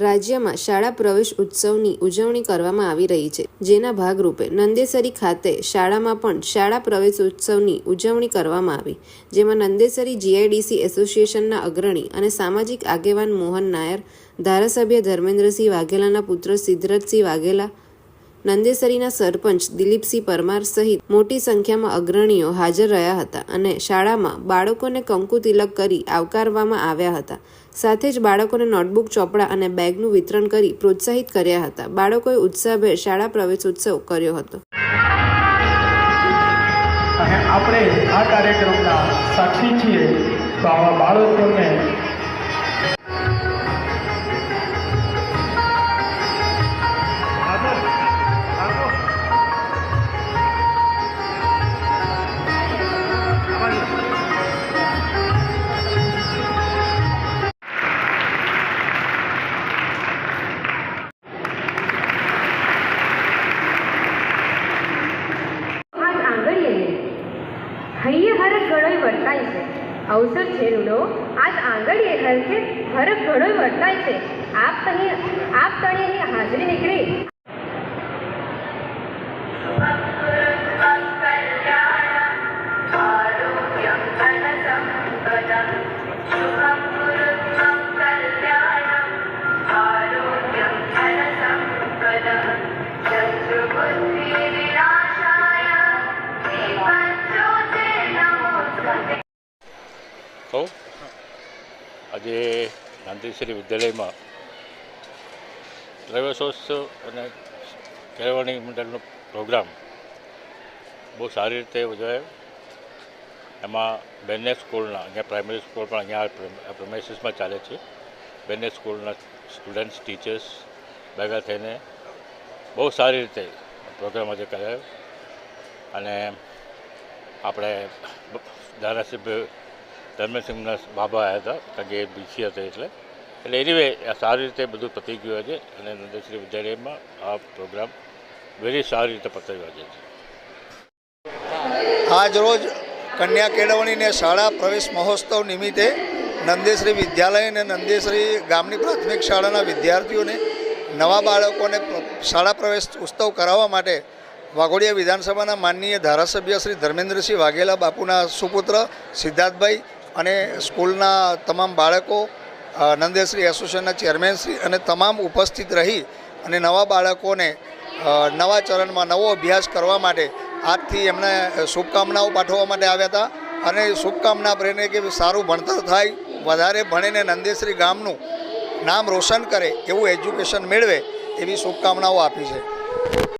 રાજ્યમાં શાળા પ્રવેશ ઉત્સવની ઉજવણી કરવામાં આવી રહી છે. જેના ભાગરૂપે નંદેસરી ખાતે શાળામાં પણ શાળા પ્રવેશ ઉત્સવની ઉજવણી કરવામાં આવી, જેમાં નંદેસરી જીઆઈડીસી એસોસિએશનના અગ્રણી અને સામાજિક આગેવાન મોહન નાયર, ધારાસભ્ય ધર્મેન્દ્રસિંહ વાઘેલાના પુત્ર સિદ્ધરથસિંહ વાઘેલા, નંદેસરીના સરપંચ દિલીપસિંહ પરમાર સહિત મોટી સંખ્યામાં અગ્રણીઓ હાજર રહ્યા હતા અને શાળામાં બાળકોને કંકુ તિલક કરી આવકારવામાં આવ્યા હતા. સાથે જ બાળકોને નોટબુક, ચોપડા અને બેગનું વિતરણ કરી પ્રોત્સાહિત કર્યા હતા. બાળકોએ ઉત્સાહભેર શાળા પ્રવેશોત્સવ કર્યો હતો. આપણે આ કાર્યક્રમના સાક્ષી છીએ તો આવા બાળકોને ઘડોય વર્તાય છે. અવસર છે રૂડો. આજ આંગળીએ હરખે હરખ ઘડોય વર્તાય છે. આપ તણી આપ તણી હાજરી નીકળી. કહું આજે ગાંધીશ્રી વિદ્યાલયમાં પ્રવેશોત્સવ અને કેળવણી મંડળનો પ્રોગ્રામ બહુ સારી રીતે ઉજવાયો. એમાં બેને સ્કૂલના, અહીંયા પ્રાઇમરી સ્કૂલ પણ અહીંયા પ્રમેસીસમાં ચાલે છે. બેને સ્કૂલના સ્ટુડન્ટ્સ, ટીચર્સ ભેગા થઈને બહુ સારી રીતે પ્રોગ્રામ આજે કરાયો. અને આપણે ધારાસભ્ય ધર્મેશસિંહના બાબા આવ્યા હતા કે બીસી હતા એટલે. એટલે એનીવે સારી રીતે બધું પતી ગયું છે અને નંદશ્રી વિદ્યાલયમાં આ પ્રોગ્રામ વેરી સારી રીતે પતાવ્યો છે આજ રોજ કન્યા કેળવણીને શાળા પ્રવેશ મહોત્સવ નિમિત્તે નંદેશ્રી વિદ્યાલય અને નંદેશ્રી ગામની પ્રાથમિક શાળાના વિદ્યાર્થીઓને નવા બાળકોને શાળા પ્રવેશ ઉત્સવ કરાવવા માટે વાઘોડિયા વિધાનસભાના માનનીય ધારાસભ્ય શ્રી ધર્મેન્દ્રસિંહ વાઘેલા બાપુના સુપુત્ર સિદ્ધાર્થભાઈ અને સ્કૂલના તમામ બાળકો નંદેશ્રી એસોસિએશનના ચેરમેન શ્રી અને તમામ ઉપસ્થિત રહી અને નવા બાળકોને નવા ચરણમાં નવો અભ્યાસ કરવા માટે આજથી એમને શુભકામનાઓ પાઠવવા માટે આવ્યા હતા. અને શુભકામના પ્રેરણે કે સારું ભણતર થાય, વધારે ભણીને નંદેશ્રી ગામનું નામ રોશન કરે, એવું એજ્યુકેશન મેળવે, એવી શુભકામનાઓ આપી છે.